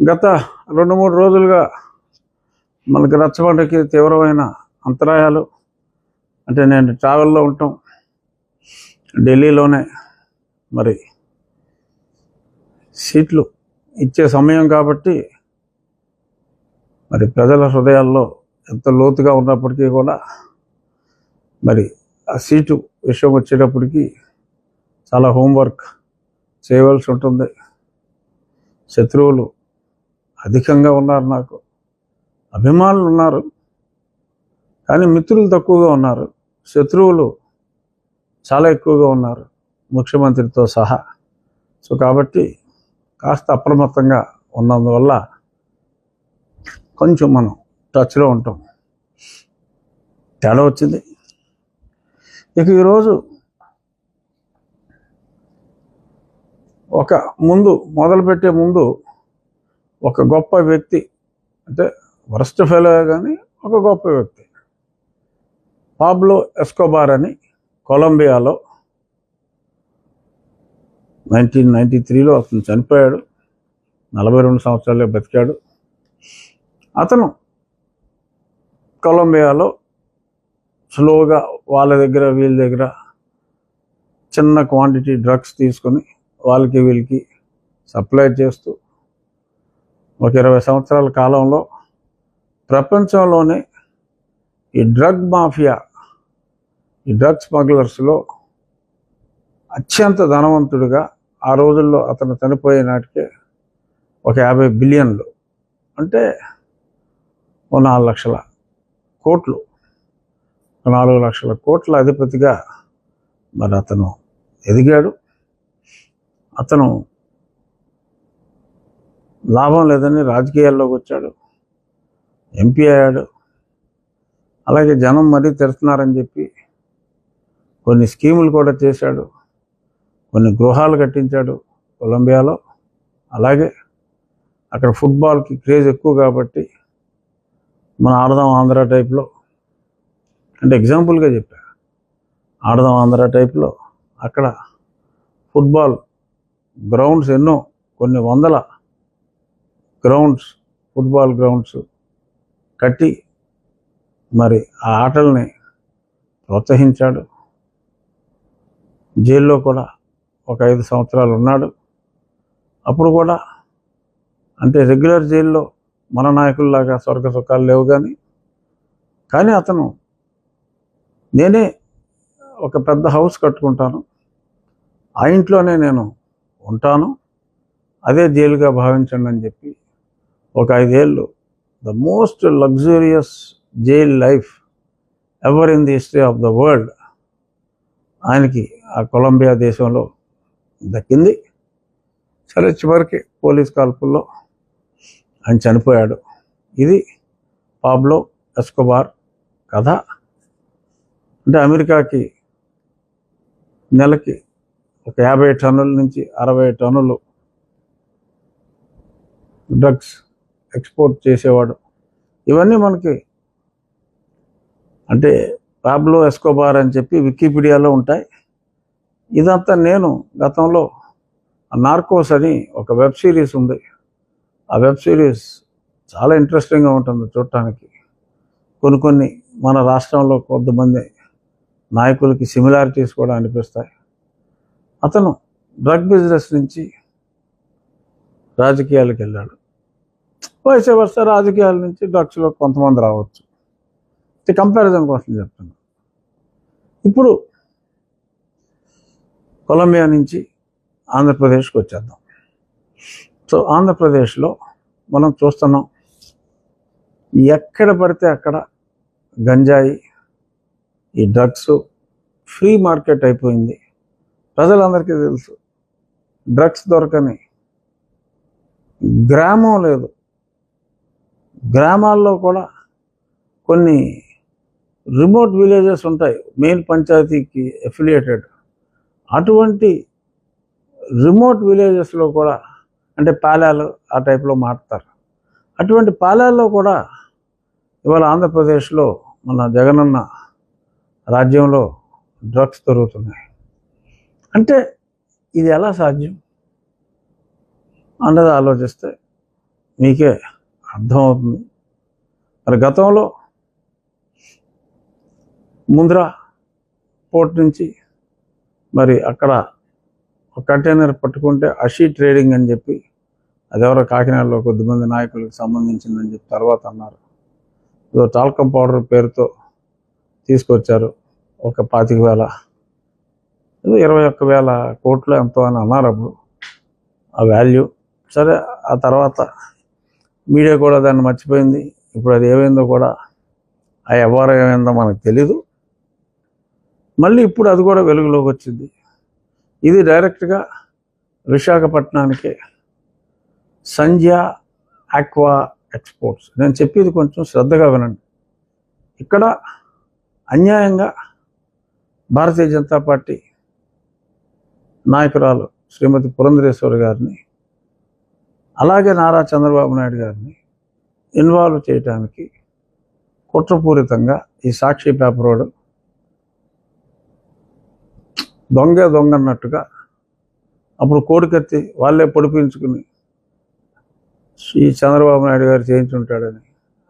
గత రెండు మూడు రోజులుగా మనకి రచ్చబండకి తీవ్రమైన అంతరాయాలు. అంటే నేను ట్రావెల్లో ఉంటాం. ఢిల్లీలోనే మరి సీట్లు ఇచ్చే సమయం కాబట్టి మరి ప్రజల హృదయాల్లో ఎంత లోతుగా ఉన్నప్పటికీ కూడా మరి ఆ సీటు విషయం వచ్చేటప్పటికి చాలా హోంవర్క్ చేయవలసి ఉంటుంది. శత్రువులు అధికంగా ఉన్నారు నాకు. అభిమానులు ఉన్నారు. కానీ మిత్రులు తక్కువగా ఉన్నారు. శత్రువులు చాలా ఎక్కువగా ఉన్నారు ముఖ్యమంత్రితో సహా. సో కాబట్టి కాస్త అప్రమత్తంగా ఉన్నందువల్ల కొంచెం మనం టచ్లో ఉంటాం. తేడా వచ్చింది. ఇక ఈరోజు ఒక ముందు మొదలుపెట్టే ముందు ఒక గొప్ప వ్యక్తి అంటే వరస్ట్ ఫెలో కానీ ఒక గొప్ప వ్యక్తి. పాబ్లో ఎస్కోబార్ అని కొలంబియాలో నైన్టీన్ నైంటీ త్రీలో అతను చనిపోయాడు. నలభై రెండు సంవత్సరాలే బతికాడు. అతను కొలంబియాలో స్లోగా వాళ్ళ దగ్గర వీళ్ళ దగ్గర చిన్న క్వాంటిటీ డ్రగ్స్ తీసుకొని వాళ్ళకి వీళ్ళకి సప్లై చేస్తూ ఒక ఇరవై సంవత్సరాల కాలంలో ప్రపంచంలోనే ఈ డ్రగ్ మాఫియా ఈ డ్రగ్ స్మగ్లర్స్లో అత్యంత ధనవంతుడిగా ఆ రోజుల్లో అతను చనిపోయే నాటికే ఒక యాభై బిలియన్లు అంటే ఓ నాలుగు లక్షల కోట్లు నాలుగు లక్షల కోట్ల అధిపతిగా మరి అతను ఎదిగాడు. అతను లాభం లేదని రాజకీయాల్లోకి వచ్చాడు. ఎంపీ అయ్యాడు. అలాగే జనం మరీ తెరుస్తున్నారని చెప్పి కొన్ని స్కీములు కూడా చేశాడు. కొన్ని గృహాలు కట్టించాడు కొలంబియాలో. అలాగే అక్కడ ఫుట్బాల్కి క్రేజ్ ఎక్కువ కాబట్టి మన ఆడదాం ఆంధ్ర టైప్లో అంటే ఎగ్జాంపుల్గా చెప్పా. ఆడదాం ఆంధ్ర టైప్లో అక్కడ ఫుట్బాల్ గ్రౌండ్స్ ఎన్నో కొన్ని వందల గ్రౌండ్స్ ఫుట్బాల్ గ్రౌండ్స్ కట్టి మరి ఆ ఆటల్ని ప్రోత్సహించాడు. జైల్లో కూడా ఒక ఐదు సంవత్సరాలు ఉన్నాడు. అప్పుడు కూడా అంటే రెగ్యులర్ జైల్లో మన నాయకుల్లాగా స్వర్గ సుఖాలు లేవు కానీ కానీ అతను నేనే ఒక పెద్ద హౌస్ కట్టుకుంటాను. ఆ ఇంట్లోనే నేను ఉంటాను. అదే జైలుగా భావించండి అని చెప్పి ఒక ఐదేళ్ళు. The most luxurious jail life ever in the history of the world ఆయనకి ఆ కొలంబియా దేశంలో దక్కింది. సరే చివరికి పోలీస్ కాల్పుల్లో ఆయన చనిపోయాడు. ఇది పాబ్లో ఎస్కోబార్ కథ. అంటే అమెరికాకి నెలకి ఒక యాభై టన్నుల నుంచి అరవై టన్నులు డ్రగ్స్ ఎక్స్పోర్ట్ చేసేవాడు. ఇవన్నీ మనకి అంటే పాబ్లో ఎస్కోబార్ అని చెప్పి వికీపీడియాలో ఉంటాయి. ఇదంతా నేను గతంలో నార్కోస్ అని ఒక వెబ్ సిరీస్ ఉంది. ఆ వెబ్ సిరీస్ చాలా ఇంట్రెస్టింగ్గా ఉంటుంది చూడటానికి. కొన్ని కొన్ని మన రాష్ట్రంలో కొంతమంది నాయకులకి సిమిలారిటీస్ కూడా అనిపిస్తాయి. అతను డ్రగ్ బిజినెస్ నుంచి రాజకీయాలకు వెళ్ళాడు. వయసు వర్ష రాజకీయాల నుంచి డ్రగ్స్లో కొంతమంది రావచ్చు. కంపారిజన్ కోసం చెప్తున్నాను ఇప్పుడు కొలంబియా నుంచి ఆంధ్రప్రదేశ్కి వచ్చేద్దాం. సో ఆంధ్రప్రదేశ్లో మనం చూస్తున్నాం ఎక్కడ పడితే అక్కడ గంజాయి ఈ డ్రగ్స్ ఫ్రీ మార్కెట్ అయిపోయింది. ప్రజలందరికీ తెలుసు డ్రగ్స్ దొరకని గ్రామం లేదు. గ్రామాల్లో కూడా కొన్ని రిమోట్ విలేజెస్ ఉంటాయి మెయిన్ పంచాయతీకి ఎఫిలియేటెడ్. అటువంటి రిమోట్ విలేజెస్లో కూడా అంటే పాలాలు ఆ టైప్లో మారుతారు. అటువంటి పాలాల్లో కూడా ఇవాళ ఆంధ్రప్రదేశ్లో మన జగనన్న రాజ్యంలో డ్రగ్స్ దొరుకుతున్నాయి. అంటే ఇది ఎలా సాధ్యం? అన్నది ఆలోచిస్తే మీకే అర్థమవుతుంది. మరి గతంలో ముంద్రా పోర్ట్ నుంచి మరి అక్కడ ఒక కంటైనర్ పట్టుకుంటే అషీ ట్రేడింగ్ అని చెప్పి అది ఎవరో కాకినాడలో కొద్దిమంది నాయకులకు సంబంధించిందని చెప్పి తర్వాత అన్నారు. ఏదో టాల్కమ్ పౌడర్ పేరుతో తీసుకొచ్చారు ఒక పాతిక వేల ఇరవై ఒక్క వేల కోట్లు ఎంతో అని అన్నారు అప్పుడు ఆ వాల్యూ. సరే ఆ తర్వాత మీడియా కూడా దాన్ని మర్చిపోయింది. ఇప్పుడు అది ఏమైందో కూడా ఆ వ్యవహారం ఏమైందో మనకు తెలీదు. మళ్ళీ ఇప్పుడు అది కూడా వెలుగులోకి వచ్చింది. ఇది డైరెక్ట్గా విశాఖపట్నానికి సంధ్య ఆక్వా ఎక్స్పోర్ట్స్ నేను చెప్పేది కొంచెం శ్రద్ధగా వినండి. ఇక్కడ అన్యాయంగా భారతీయ జనతా పార్టీ నాయకురాలు శ్రీమతి పురంధరేశ్వరి గారిని అలాగే నారా చంద్రబాబు నాయుడు గారిని ఇన్వాల్వ్ చేయడానికి కుట్రపూరితంగా ఈ సాక్షి పేపర్ వాడు దొంగ దొంగ అన్నట్టుగా అప్పుడు కోడికత్తి వాళ్ళే పొడిపించుకుని ఈ చంద్రబాబు నాయుడు గారు చేయించుంటాడని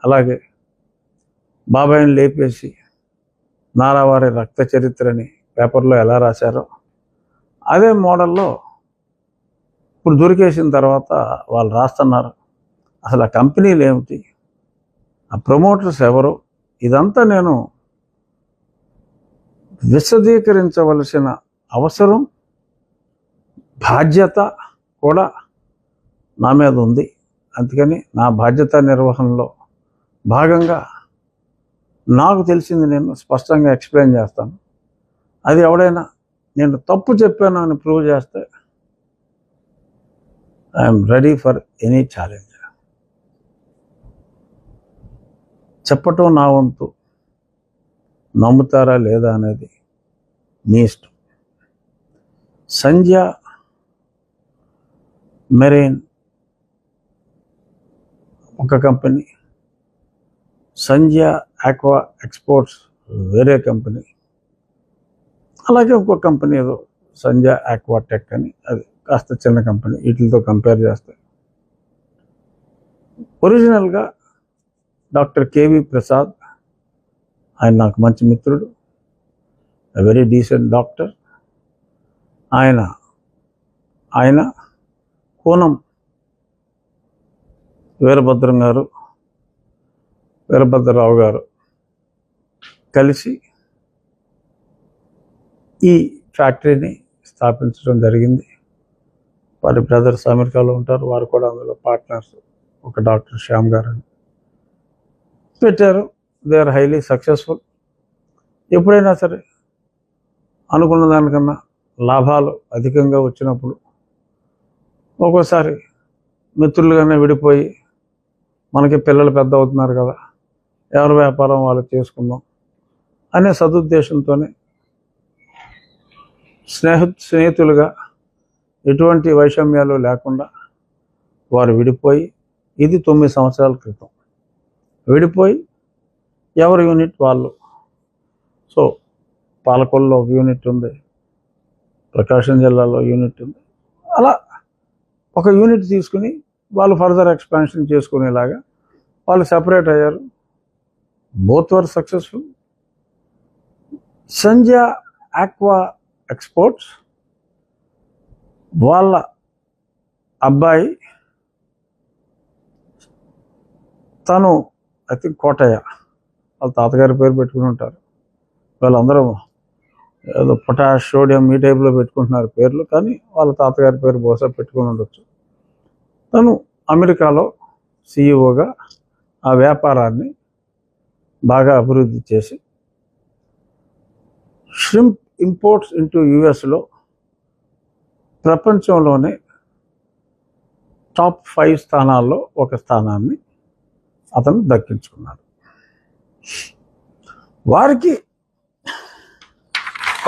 అలాగే బాబాయిని లేపేసి నారావారి రక్త చరిత్రని పేపర్లో ఎలా రాశారో అదే మోడల్లో ఇప్పుడు దొరికేసిన తర్వాత వాళ్ళు రాస్తున్నారు. అసలు ఆ కంపెనీలు ఏమిటి? ఆ ప్రమోటర్స్ ఎవరు? ఇదంతా నేను విశదీకరించవలసిన అవసరం బాధ్యత కూడా నా మీద ఉంది. అందుకని నా బాధ్యత నిర్వహణలో భాగంగా నాకు తెలిసింది నేను స్పష్టంగా ఎక్స్ప్లెయిన్ చేస్తాను. అది ఎవడైనా నేను తప్పు చెప్పాను అని ప్రూవ్ చేస్తే I'm ready for any challenge. చెప్పటం నా వంతు. నమ్ముతారా లేదా అనేది మీ ఇష్టం. సంధ్య మెరైన్ ఒక కంపెనీ. సంధ్య ఆక్వా ఎక్స్పోర్ట్స్ వేరే కంపెనీ. అలాగే ఇంకో కంపెనీ ఏదో సంధ్య ఆక్వా టెక్ అని అది. కాస్త చిన్న కంపెనీ వీటితో కంపేర్ చేస్తే. ఒరిజినల్గా డాక్టర్ కేవి ప్రసాద్ ఆయన నాకు మంచి మిత్రుడు వెరీ డీసెంట్ డాక్టర్ ఆయన ఆయన కోనం వీరభద్రం గారు వీరభద్రరావు గారు కలిసి ఈ ఫ్యాక్టరీని స్థాపించడం జరిగింది. వారి బ్రదర్స్ అమెరికాలో ఉంటారు. వారు కూడా అందులో పార్ట్నర్స్. ఒక డాక్టర్ శ్యామ్ గారు అని పెట్టారు. దే ఆర్ హైలీ సక్సెస్ఫుల్ ఎప్పుడైనా సరే అనుకున్న దానికన్నా లాభాలు అధికంగా వచ్చినప్పుడు ఒక్కోసారి మిత్రులుగానే విడిపోయి మనకి పిల్లలు పెద్ద అవుతున్నారు కదా ఎవరి వ్యాపారం వాళ్ళు చేసుకుందాం అనే సదుద్దేశంతోనే స్నేహ స్నేహితులుగా ఎటువంటి వైషమ్యాలు లేకుండా వారు విడిపోయి ఇది తొమ్మిది సంవత్సరాల క్రితం. విడిపోయి ఎవరి యూనిట్ వాళ్ళు? సో పాలకొల్లో ఒక యూనిట్ ఉంది ప్రకాశం జిల్లాలో యూనిట్ ఉంది. అలా ఒక యూనిట్ తీసుకుని వాళ్ళు ఫర్దర్ ఎక్స్పాన్షన్ చేసుకునేలాగా వాళ్ళు సెపరేట్ అయ్యారు. Both were successful. Sandhya aqua exports. వాళ్ళ అబ్బాయి తను ఐ థింక్ కోటయ్య వాళ్ళ తాతగారి పేరు పెట్టుకుని ఉంటారు. వాళ్ళందరూ ఏదో పొటాష్ సోడియం ఈ టైప్లో పెట్టుకుంటున్నారు పేర్లు కానీ వాళ్ళ తాతగారి పేరు బహుశా పెట్టుకుని ఉండొచ్చు. తను అమెరికాలో సీఈఓగా ఆ వ్యాపారాన్ని బాగా అభివృద్ధి చేసి షింప్ ఇంపోర్ట్స్ ఇంటూ యుఎస్లో ప్రపంచంలోనే టాప్ ఫైవ్ స్థానాల్లో ఒక స్థానాన్ని అతను దక్కించుకున్నాడు. వారికి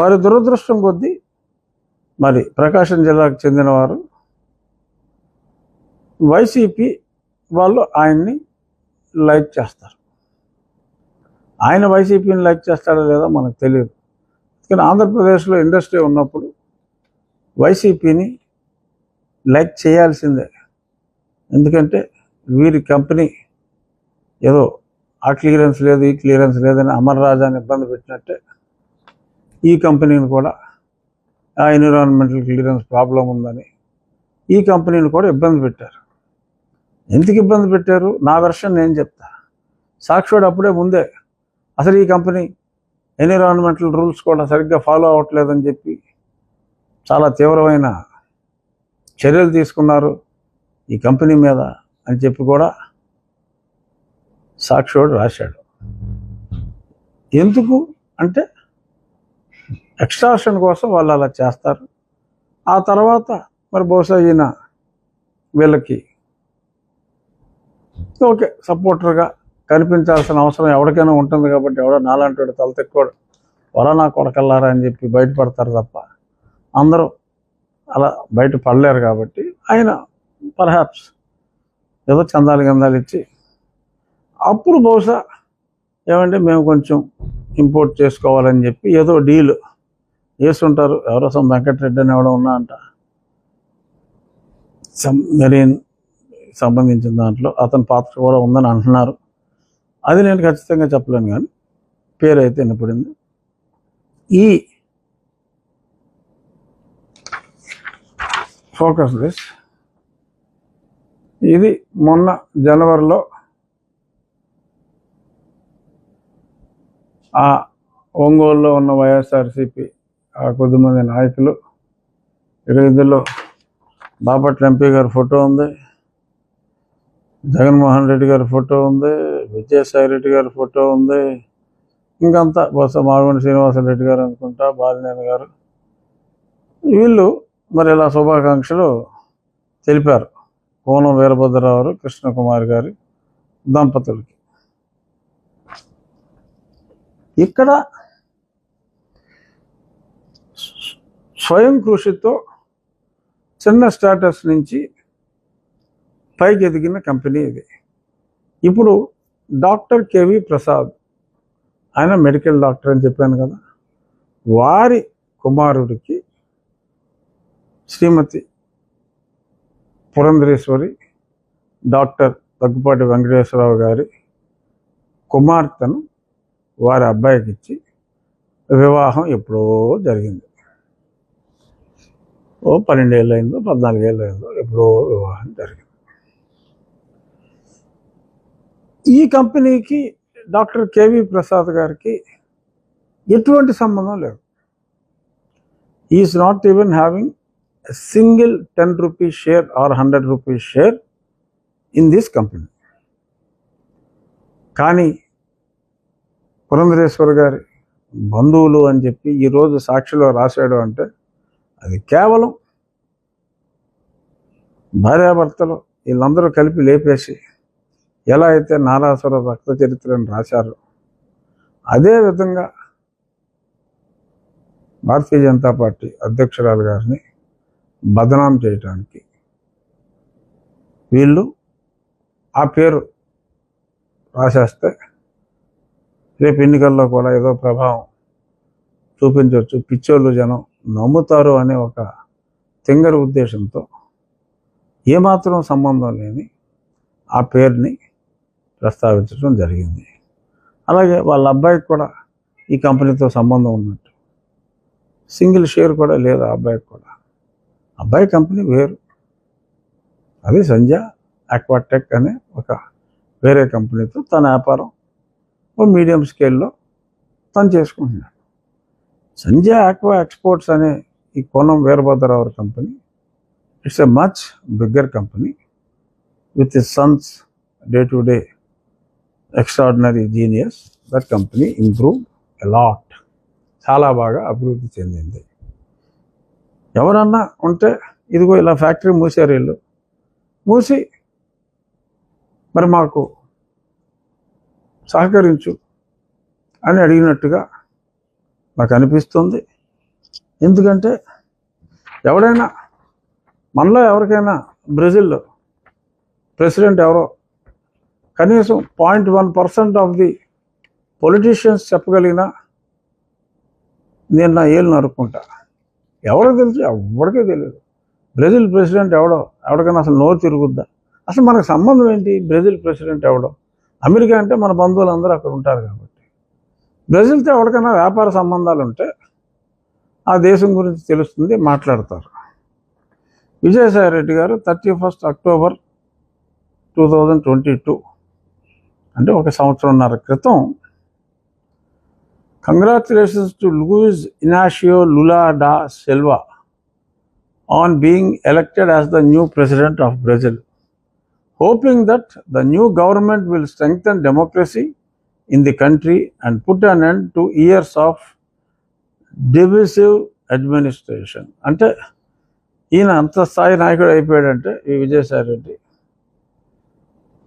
వారి దురదృష్టం కొద్దీ మరి ప్రకాశం జిల్లాకు చెందినవారు వైసీపీ వాళ్ళు ఆయన్ని లైక్ చేస్తారు. ఆయన వైసీపీని లైక్ చేస్తాడో లేదో మనకు తెలియదు. కానీ ఆంధ్రప్రదేశ్లో ఇండస్ట్రీ ఉన్నప్పుడు వైసీపీని లైక్ చేయాల్సిందే. ఎందుకంటే వీరి కంపెనీ ఏదో ఆ క్లియరెన్స్ లేదు ఈ క్లియరెన్స్ లేదని అమర్ రాజాని ఇబ్బంది పెట్టినట్టే ఈ కంపెనీని కూడా ఆ ఎన్విరాన్మెంటల్ క్లియరెన్స్ ప్రాబ్లం ఉందని ఈ కంపెనీని కూడా ఇబ్బంది పెట్టారు. ఎందుకు ఇబ్బంది పెట్టారు? నా వెర్షన్ నేను చెప్తా. సాక్షుడు అప్పుడే ముందే అసలు ఈ కంపెనీ ఎన్విరాన్మెంటల్ రూల్స్ కూడా సరిగ్గా ఫాలో అవ్వట్లేదని చెప్పి చాలా తీవ్రమైన చర్యలు తీసుకున్నారు ఈ కంపెనీ మీద అని చెప్పి కూడా సాక్షివాడు రాశాడు. ఎందుకు అంటే ఎక్స్ట్రాషన్ కోసం వాళ్ళు అలా చేస్తారు. ఆ తర్వాత మరి బహుశా ఈయన వీళ్ళకి ఓకే సపోర్టర్గా కనిపించాల్సిన అవసరం ఎవరికైనా ఉంటుంది కాబట్టి ఎవడో నాలాంటి వాడు తల తెక్కోడు. వర నా కొడకల్లారా అని చెప్పి బయటపడతారు తప్ప అందరూ అలా బయట పడలేరు కాబట్టి ఆయన పర్హాప్స్ ఏదో చందాలు గందాలు ఇచ్చి అప్పుడు బహుశా ఏమంటే మేము కొంచెం ఇంపోర్ట్ చేసుకోవాలని చెప్పి ఏదో డీల్ వేస్తుంటారు ఎవరో సమ్ వెంకటరెడ్డి అని ఎవడో ఉన్నా అంట. మెరీన్ సంబంధించిన దాంట్లో అతని పాత్ర కూడా ఉందని అంటున్నారు. అది నేను ఖచ్చితంగా చెప్పలేను కానీ పేరు అయితే వినపడింది. ఈ ఫోకస్ దిస్ ఇది మొన్న జనవరిలో ఆ ఒంగోలులో ఉన్న వైఎస్ఆర్సిపి ఆ కొద్దిమంది నాయకులు ఇక్కడ ఇందులో బాపట్ల ఎంపీ గారి ఫోటో ఉంది జగన్మోహన్ రెడ్డి గారి ఫోటో ఉంది విజయసాయి రెడ్డి గారి ఫోటో ఉంది ఇంకంతా బహుశా మాగుండి శ్రీనివాసరెడ్డి గారు అనుకుంటా బాలినేని గారు. వీళ్ళు మరి ఇలా శుభాకాంక్షలు తెలిపారు. కోనం వీరభద్రరావు కృష్ణకుమార్ గారి దంపతులకి. ఇక్కడ స్వయం కృషితో చిన్న స్టాటస్ నుంచి పైకి ఎదిగిన కంపెనీ ఇది. ఇప్పుడు డాక్టర్ కేవి ప్రసాద్ ఆయన మెడికల్ డాక్టర్ అని చెప్పాను కదా వారి కుమారుడికి శ్రీమతి పురంధరేశ్వరి డాక్టర్ దగ్గుపాటి వెంకటేశ్వరరావు గారి కుమార్తెను వారి అబ్బాయికి ఇచ్చి వివాహం ఎప్పుడో జరిగింది. ఓ పన్నెండేళ్ళు అయిందో పద్నాలుగేళ్ళు అయిందో ఎప్పుడో వివాహం జరిగింది. ఈ కంపెనీకి డాక్టర్ కేవి ప్రసాద్ గారికి ఎటువంటి సంబంధం లేదు. Is not even having single ten rupees share or hundred rupees share in this company కానీ పురంధరేశ్వర్ గారి బంధువులు అని చెప్పి ఈరోజు సాక్షిలో రాశాడు అంటే అది కేవలం భార్యాభర్తలు వీళ్ళందరూ కలిపి లేపేసి ఎలా అయితే నారాసుర రక్త చరిత్రను రాశారో అదే విధంగా భారతీయ జనతా పార్టీ అధ్యక్షురాలు గారిని బదనాం చేయటానికి. వీళ్ళు ఆ పేరు రాసేస్తే రేపు ఎన్నికల్లో కూడా ఏదో ప్రభావం చూపించవచ్చు. పిచ్చోళ్ళు జనం నమ్ముతారు అనే ఒక తింగర ఉద్దేశంతో ఏమాత్రం సంబంధం లేని ఆ పేరుని ప్రస్తావించడం జరిగింది. అలాగే వాళ్ళ అబ్బాయికి కూడా ఈ కంపెనీతో సంబంధం ఉన్నట్టు. సింగిల్ షేర్ కూడా లేదు ఆ అబ్బాయికి కూడా. అబ్బాయి కంపెనీ వేరు. అది సంజ ఆక్వాటెక్ అనే ఒక వేరే కంపెనీతో తన వ్యాపారం ఓ మీడియం స్కేల్లో తను చేసుకుంటున్నాడు. సంజయ్ ఆక్వా ఎక్స్పోర్ట్స్ అనే ఈ Konam Veerabhadrarao company it's a much bigger company with sons day to day extraordinary genius. That company improve a lot చాలా బాగా అభివృద్ధి చెందింది. ఎవరన్నా ఉంటే ఇదిగో ఇలా ఫ్యాక్టరీ మూసారు వీళ్ళు. మూసి మరి మాకు సహకరించు అని అడిగినట్టుగా నాకు అనిపిస్తుంది. ఎందుకంటే ఎవడైనా మనలో ఎవరికైనా బ్రెజిల్లో ప్రెసిడెంట్ ఎవరో కనీసం point one percent of the politicians చెప్పగలిగినా నేను నా ఏళ్ళు నరుక్కుంటా ఎవరికి తెలుసు? ఎవరికే తెలియదు. బ్రెజిల్ ప్రెసిడెంట్ ఎవడో? ఎవరికైనా అసలు నోరు తిరుగుద్దా? అసలు మనకు సంబంధం ఏంటి? బ్రెజిల్ ప్రెసిడెంట్ ఎవడో? అమెరికా అంటే మన బంధువులు అందరూ అక్కడ ఉంటారు కాబట్టి. బ్రెజిల్తో ఎవరికైనా వ్యాపార సంబంధాలు ఉంటే ఆ దేశం గురించి తెలుస్తుంది మాట్లాడతారు. విజయసాయి రెడ్డి గారు thirty first October two thousand twenty two అంటే ఒక సంవత్సరంన్నర క్రితం congratulations to Luiz Inacio Lula da Silva on being elected as the new president of Brazil hoping that the new government will strengthen democracy in the country and put an end to years of divisive administration. అంటే ఈయన అంత స్థాయి నాయకుడు అయిపోయాడంటే ఈ విజయసాయి రెడ్డి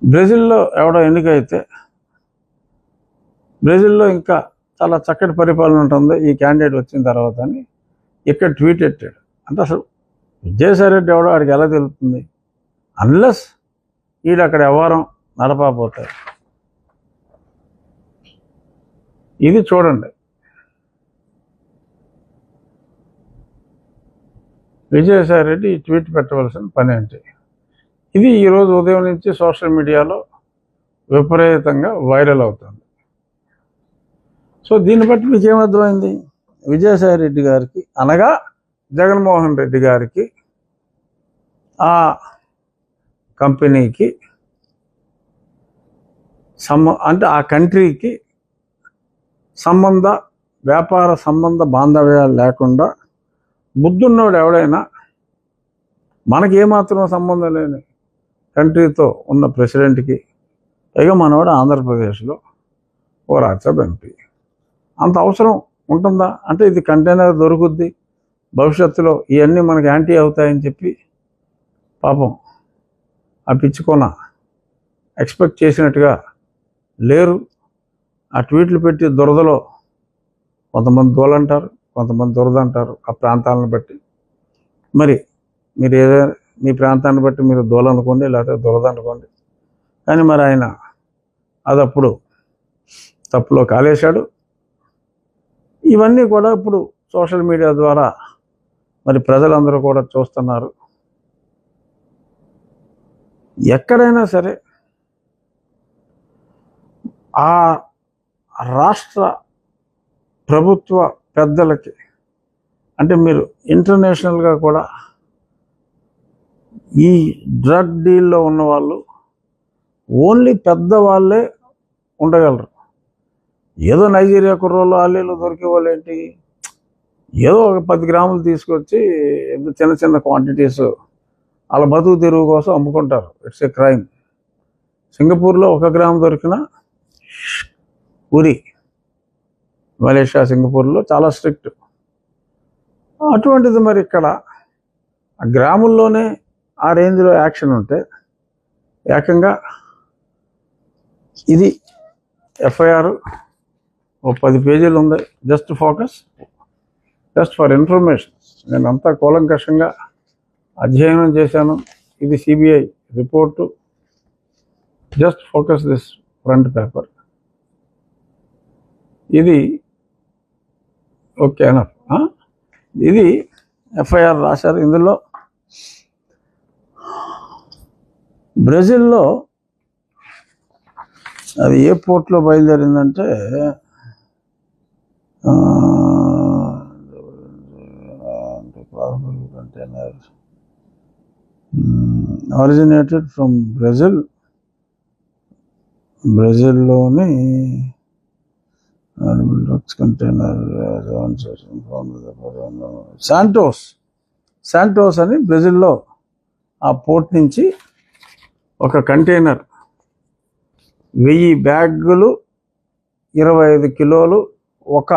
బ్రెజిల్లో ఎవడో ఎన్నికైతే బ్రెజిల్లో ఇంకా చాలా చక్కటి పరిపాలన ఉంటుంది. ఈ క్యాండిడేట్ వచ్చిన తర్వాత అని ఇక్కడ ట్వీట్ పెట్టాడు. అంటే అసలు విజయసాయి రెడ్డి ఎవడో వాడికి ఎలా తెలుస్తుంది? అన్లెస్ వీడు అక్కడ వ్యవహారం నడపకపోతారు ఇది చూడండి. విజయసాయి రెడ్డి ఈ ట్వీట్ పెట్టవలసిన పని ఏంటి? ఇది ఈరోజు ఉదయం నుంచి సోషల్ మీడియాలో విపరీతంగా వైరల్ అవుతుంది. సో దీన్ని బట్టి మీకు ఏమర్థమైంది విజయసాయి రెడ్డి గారికి అనగా జగన్మోహన్ రెడ్డి గారికి ఆ కంపెనీకి సంబ అంటే ఆ కంట్రీకి సంబంధ వ్యాపార సంబంధ బాంధవ్యాలు లేకుండా బుద్ధున్నోడు ఎవడైనా మనకి ఏమాత్రం సంబంధం లేని కంట్రీతో ఉన్న ప్రెసిడెంట్కి పైగా మనవాడు ఆంధ్రప్రదేశ్లో ఓ రాజ్యసభ ఎంపీ. అంత అవసరం ఉంటుందా? అంటే ఇది కంటైనర్ దొరుకుద్ది. భవిష్యత్తులో ఇవన్నీ మనకి యాంటీ అవుతాయని చెప్పి పాపం ఆ పిచ్చుకొన ఎక్స్పెక్ట్ చేసినట్టుగా లేరు. ఆ ట్వీట్లు పెట్టి దురదలో కొంతమంది దోలంటారు కొంతమంది దురద అంటారు ఆ ప్రాంతాలను బట్టి. మరి మీరు ఏదైనా మీ ప్రాంతాన్ని బట్టి మీరు దోల అనుకోండి లేకపోతే దురద అనుకోండి. కానీ మరి ఆయన అది అప్పుడు తప్పులో కాలేశాడు. ఇవన్నీ కూడా ఇప్పుడు సోషల్ మీడియా ద్వారా మరి ప్రజలందరూ కూడా చూస్తున్నారు. ఎక్కడైనా సరే ఆ రాష్ట్ర ప్రభుత్వ పెద్దలకి అంటే మీరు ఇంటర్నేషనల్గా కూడా ఈ డ్రగ్ డీల్లో ఉన్న వాళ్ళు ఓన్లీ పెద్దవాళ్ళే ఉండగలరు. ఏదో నైజీరియా కుర్రోళ్ళు అల్లీలు దొరికే వాళ్ళు ఏంటి ఏదో ఒక పది గ్రాములు తీసుకొచ్చి చిన్న చిన్న క్వాంటిటీస్ వాళ్ళ బతుకు తెరువు కోసం అమ్ముకుంటారు. ఇట్స్ ఏ క్రైమ్ సింగపూర్లో ఒక గ్రామ్ దొరికిన ఉరి మలేషియా సింగపూర్లో చాలా స్ట్రిక్ట్ అటువంటిది మరి ఇక్కడ. ఆ గ్రాముల్లోనే ఆ రేంజ్లో యాక్షన్ ఉంటే ఏకంగా ఇది ఎఫ్ఐఆర్ ఓ పది పేజీలు ఉంది. Just focus just for information నేను అంతా కూలంకషంగా అధ్యయనం చేశాను. ఇది CBI report just focus this front paper ఇది ఓకేనా ఇది ఎఫ్ఐఆర్ రాశారు ఇందులో. బ్రెజిల్లో అది ఏ పోర్ట్లో బయలుదేరిందంటే కంటైనర్ ఆరిజినేటెడ్ ఫ్రమ్ బ్రెజిల్ బ్రెజిల్లోని డ్రగ్స్ కంటైనర్ శాంటోస్ శాంటోస్ అని బ్రెజిల్లో ఆ పోర్ట్ నుంచి ఒక కంటైనర్ వెయ్యి బ్యాగులు ఇరవై ఐదు కిలోలు ఒక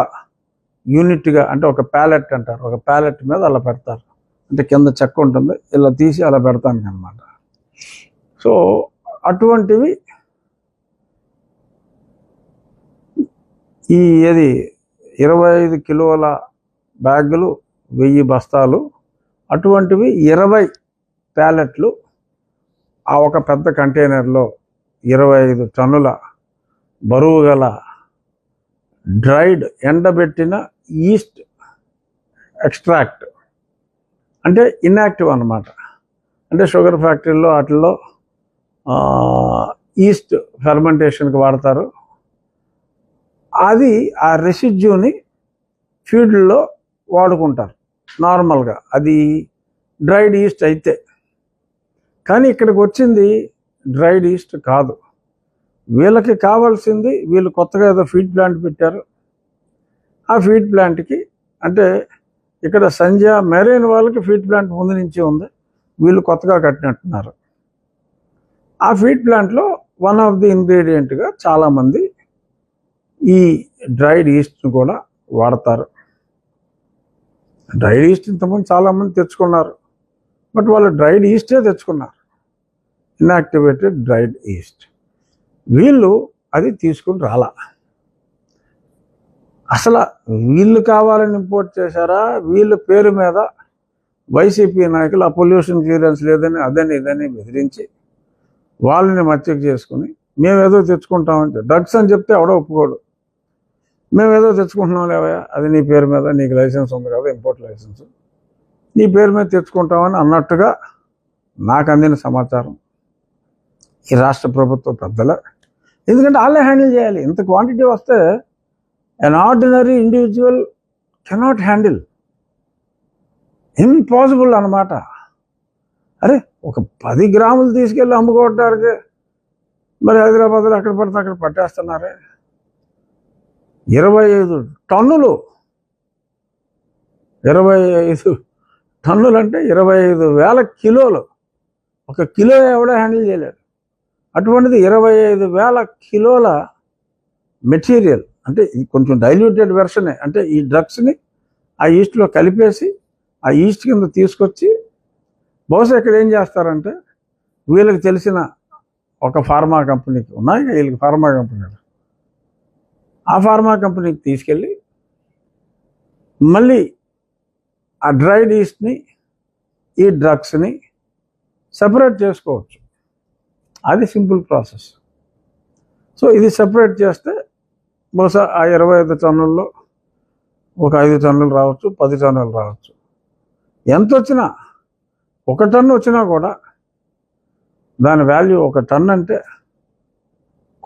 యూనిట్గా అంటే ఒక ప్యాలెట్ అంటారు. ఒక ప్యాలెట్ మీద అలా పెడతారు. అంటే కింద చెక్క ఉంటుంది. ఇలా తీసి అలా పెడతాను అనమాట సో అటువంటివి ఈ ఏది ఇరవై ఐదు కిలోల బ్యాగులు వెయ్యి బస్తాలు అటువంటివి ఇరవై ప్యాలెట్లు ఆ ఒక పెద్ద కంటైనర్లో ఇరవై ఐదు టన్నుల బరువు గల డ్రైడ్ ఎండబెట్టిన ఈస్ట్ ఎక్స్ట్రాక్ట్. అంటే ఇన్యాక్టివ్ అన్నమాట. అంటే షుగర్ ఫ్యాక్టరీలో వాటిల్లో ఈస్ట్ ఫెర్మెంటేషన్కి వాడతారు. అది ఆ రెసిడ్యూని ఫీడ్లో వాడుకుంటారు నార్మల్గా. అది డ్రైడ్ ఈస్ట్ అయితే. కానీ ఇక్కడికి వచ్చింది డ్రైడ్ ఈస్ట్ కాదు. వీళ్ళకి కావాల్సింది వీళ్ళు కొత్తగా ఏదో ఫీడ్ ప్లాంట్ పెట్టారు. ఆ ఫీడ్ ప్లాంట్కి అంటే ఇక్కడ సంధ్య మెరైన్ వాళ్ళకి ఫీడ్ ప్లాంట్ ముందు నుంచి ఉంది. వీళ్ళు కొత్తగా కట్టినట్టున్నారు. ఆ ఫీడ్ ప్లాంట్లో వన్ ఆఫ్ ది ఇంగ్రీడియంట్గా చాలామంది ఈ డ్రైడ్ ఈస్ట్ని కూడా వాడతారు. డ్రైడ్ ఈస్ట్ ఇంతకుముందు చాలామంది తెచ్చుకున్నారు. బట్ వాళ్ళు డ్రైడ్ ఈస్టే తెచ్చుకున్నారు. ఇన్యాక్టివేటెడ్ డ్రైడ్ ఈస్ట్ వీళ్ళు అది తీసుకుని రాలా. అసలు వీళ్ళు కావాలని ఇంపోర్ట్ చేశారా? వీళ్ళ పేరు మీద వైసీపీ నాయకులు ఆ పొల్యూషన్ క్లియరెన్స్ లేదని అదని ఇదని బెదిరించి వాళ్ళని మచ్చకు చేసుకుని మేము ఏదో తెచ్చుకుంటామంటే డ్రగ్స్ అని చెప్తే ఎవడో ఒప్పుకోడు. మేము ఏదో తెచ్చుకుంటున్నాం లేవయ్యా అది నీ పేరు మీద నీకు లైసెన్స్ ఉంది కదా ఇంపోర్ట్ లైసెన్స్. నీ పేరు మీద తెచ్చుకుంటామని అన్నట్టుగా నాకు అందిన సమాచారం. ఈ రాష్ట్ర ప్రభుత్వ పెద్దల ఎందుకంటే వాళ్ళే హ్యాండిల్ చేయాలి. ఇంత క్వాంటిటీ వస్తే an ordinary individual cannot handle impossible అన్నమాట. అరే ఒక పది గ్రాములు తీసుకెళ్ళి అమ్ముకోవడానికి మరి హైదరాబాద్లో ఎక్కడ పడితే అక్కడ పట్టేస్తున్నారే? ఇరవై ఐదు టన్నులు. ఇరవై ఐదు టన్నులు అంటే ఇరవై ఐదు వేల కిలోలు. ఒక కిలో ఎవడో హ్యాండిల్ చేయలేడు. అటువంటిది ఇరవై ఐదు వేల కిలోల మెటీరియల్ అంటే కొంచెం డైల్యూటెడ్ వెర్షనే అంటే ఈ డ్రగ్స్ని ఆ ఈస్ట్లో కలిపేసి ఆ ఈస్ట్ కింద తీసుకొచ్చి బహుశా ఇక్కడ ఏం చేస్తారంటే వీళ్ళకి తెలిసిన ఒక ఫార్మా కంపెనీకి ఉన్నాయి వీళ్ళకి ఫార్మా కంపెనీలు ఆ ఫార్మా కంపెనీకి తీసుకెళ్ళి మళ్ళీ ఆ డ్రైడ్ ఈస్ట్ని ఈ డ్రగ్స్ని సపరేట్ చేసుకోవచ్చు. అది సింపుల్ ప్రాసెస్. సో ఇది సపరేట్ చేస్తే బహుశా ఆ ఇరవై ఐదు టన్నుల్లో ఒక ఐదు టన్నులు రావచ్చు పది టన్నులు రావచ్చు. ఎంత వచ్చినా ఒక టన్ను వచ్చినా కూడా దాని వాల్యూ ఒక టన్ అంటే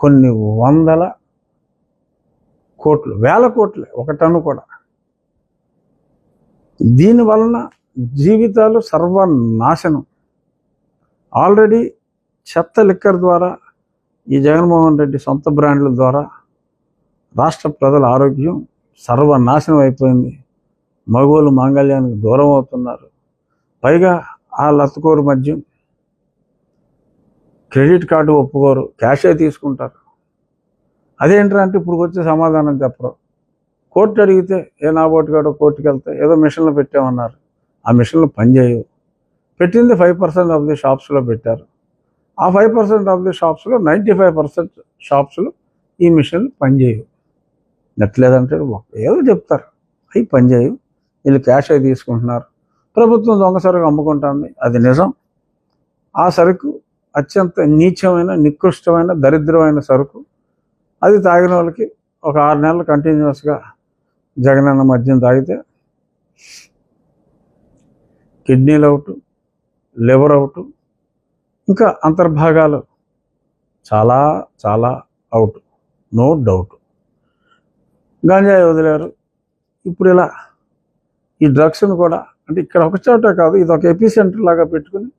కొన్ని వందల కోట్లు వేల కోట్లే ఒక టన్ను కూడా. దీని వలన జీవితాలు సర్వనాశనం. ఆల్రెడీ చెత్త లిక్కర్ ద్వారా ఈ జగన్మోహన్ రెడ్డి సొంత బ్రాండ్ల ద్వారా రాష్ట్ర ప్రజల ఆరోగ్యం సర్వనాశనం అయిపోయింది. మగవాళ్ళు మాంగళ్యానికి దూరం అవుతున్నారు. పైగా ఆ లత్తుకోరు మద్యం క్రెడిట్ కార్డు ఒప్పుకోరు క్యాషే తీసుకుంటారు. అదేంట్రా అంటే ఇప్పుడు వచ్చే సమాధానం చెప్పరు. కోర్టు అడిగితే ఏ నా ఓటుగాడో కోర్టుకి వెళ్తే ఏదో మిషన్లు పెట్టామన్నారు. ఆ మిషన్లు పనిచేయవు పెట్టింది ఫైవ్ పర్సెంట్ ఆఫ్ ది షాప్స్లో పెట్టారు. ఆ ఫైవ్ పర్సెంట్ ఆఫ్ ది షాప్స్లో నైంటీ ఫైవ్ పర్సెంట్ షాప్స్లో ఈ మిషన్లు పనిచేయవు నెట్లేదంటే ఏదో చెప్తారు. అవి పనిచేయవు వీళ్ళు క్యాష్ అయి తీసుకుంటున్నారు. ప్రభుత్వం దొంగ సరుకు అమ్ముకుంటుంది. అది నిజం. ఆ సరుకు అత్యంత నీచమైన నికృష్టమైన దరిద్రమైన సరుకు. అది తాగిన వాళ్ళకి ఒక ఆరు నెలలు కంటిన్యూస్గా జగనన్న మద్యం తాగితే కిడ్నీలు అవుట్ లివర్ అవుట్ ఇంకా అంతర్భాగాలు. చాలా చాలా అవుట్ నో డౌట్ గాంజాయి వదిలేరు. ఇప్పుడు ఇలా ఈ డ్రగ్స్ను కూడా అంటే ఇక్కడ ఒక చోట కాదు ఇది ఒక ఎపిసెంటర్ లాగా పెట్టుకుని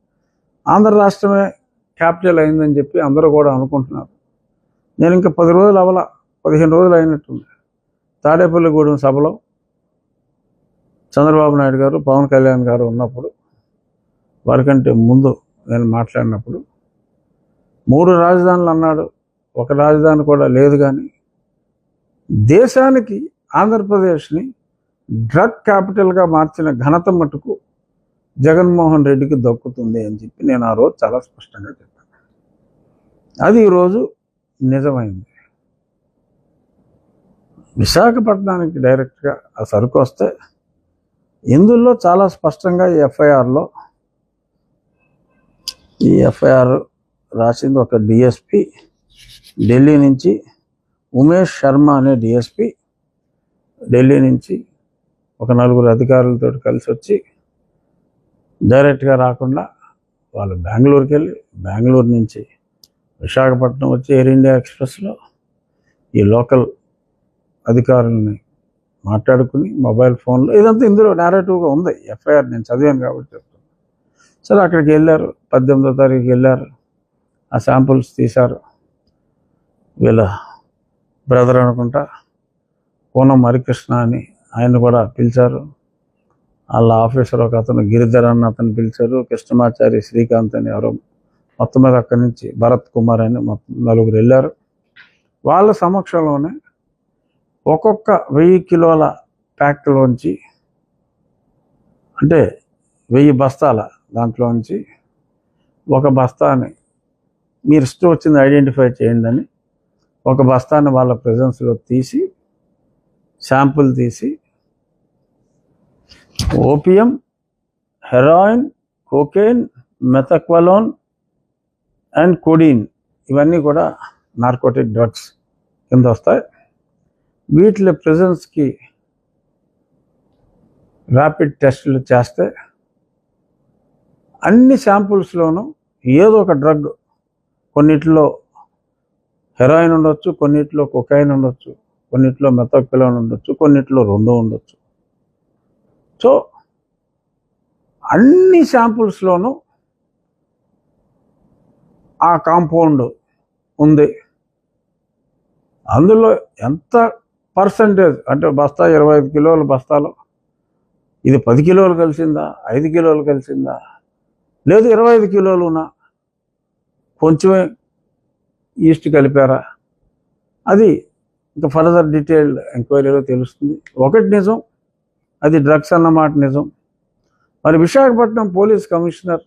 ఆంధ్ర రాష్ట్రమే క్యాపిటల్ అయిందని చెప్పి అందరూ కూడా అనుకుంటున్నారు. నేను ఇంకా పది రోజులు అవల పదిహేను రోజులు అయినట్టుంది. తాడేపల్లిగూడెం సభలో చంద్రబాబు నాయుడు గారు పవన్ కళ్యాణ్ గారు ఉన్నప్పుడు వారికంటే ముందు నేను మాట్లాడినప్పుడు మూడు రాజధానులు అన్నాడు. ఒక రాజధాని కూడా లేదు కానీ దేశానికి ఆంధ్రప్రదేశ్ని డ్రగ్ క్యాపిటల్గా మార్చిన ఘనత మటుకు జగన్మోహన్ రెడ్డికి దక్కుతుంది అని చెప్పి నేను ఆ రోజు చాలా స్పష్టంగా చెప్పాను. అది ఈరోజు నిజమైంది. విశాఖపట్నానికి డైరెక్ట్గా ఆ సరుకు వస్తే ఇందులో చాలా స్పష్టంగా ఎఫ్ఐఆర్లో ఈ ఎఫ్ఐఆర్ రాసింది ఒక డిఎస్పి ఢిల్లీ నుంచి ఉమేష్ శర్మ అనే డిఎస్పి ఢిల్లీ నుంచి ఒక నలుగురు అధికారులతో కలిసి వచ్చి డైరెక్ట్గా రాకుండా వాళ్ళు బెంగళూరుకి వెళ్ళి బెంగళూరు నుంచి విశాఖపట్నం వచ్చి ఎయిర్ ఇండియా ఎక్స్ప్రెస్లో ఈ లోకల్ అధికారులని మాట్లాడుకుని మొబైల్ ఫోన్లో ఇదంతా ఇందులో నేరేటివ్గా ఉంది. ఎఫ్ఐఆర్ నేను చదివాను కాబట్టి సరే అక్కడికి వెళ్ళారు. పద్దెనిమిదో తారీఖు వెళ్ళారు. ఆ శాంపుల్స్ తీశారు. వీళ్ళ బ్రదర్ అనుకుంటా కోనం హరికృష్ణ అని ఆయన కూడా పిలిచారు. వాళ్ళ ఆఫీసర్ ఒక అతను గిరిధర్ అన్న అతను పిలిచారు. కృష్ణమాచారి శ్రీకాంత్ అని ఎవరో మొత్తం మీద అక్కడి నుంచి భరత్ కుమార్ అని మొత్తం నలుగురు వెళ్ళారు. వాళ్ళ సమక్షంలోనే ఒక్కొక్క వెయ్యి కిలోల ప్యాక్లోంచి అంటే వెయ్యి బస్తాల దాంట్లోంచి ఒక బస్తాని మీరు ఇష్టం వచ్చింది ఐడెంటిఫై చేయండి అని ఒక బస్తాని వాళ్ళ ప్రజెన్స్లో తీసి శాంపుల్ తీసి opium heroin cocaine methaqualone and codeine ఇవన్నీ కూడా నార్కోటిక్ డ్రగ్స్ కింద వస్తాయి. వీటి ప్రెజెన్స్కి ర్యాపిడ్ టెస్టులు చేస్తే అన్ని శాంపుల్స్లోనూ ఏదో ఒక డ్రగ్ కొన్నిట్లో హెరాయిన్ ఉండొచ్చు కొన్నిట్లో కొకైన్ ఉండొచ్చు కొన్నిట్లో మెథోక్విలోన్ ఉండొచ్చు కొన్నిట్లో రెండు ఉండొచ్చు. సో అన్ని శాంపుల్స్లోనూ ఆ కాంపౌండ్ ఉంది. అందులో ఎంత పర్సంటేజ్ అంటే బస్తా ఇరవై ఐదు కిలోల బస్తాలో ఇది పది కిలోలు కలిసిందా ఐదు కిలోలు కలిసిందా లేదు ఇరవై ఐదు కిలోలునా కొంచెమే ఈస్ట్ కలిపారా? అది ఇంకా ఫర్దర్ డీటెయిల్ ఎంక్వైరీలో తెలుస్తుంది. ఒకటి నిజం అది డ్రగ్స్ అన్నమాట నిజం. మరి విశాఖపట్నం పోలీస్ కమిషనర్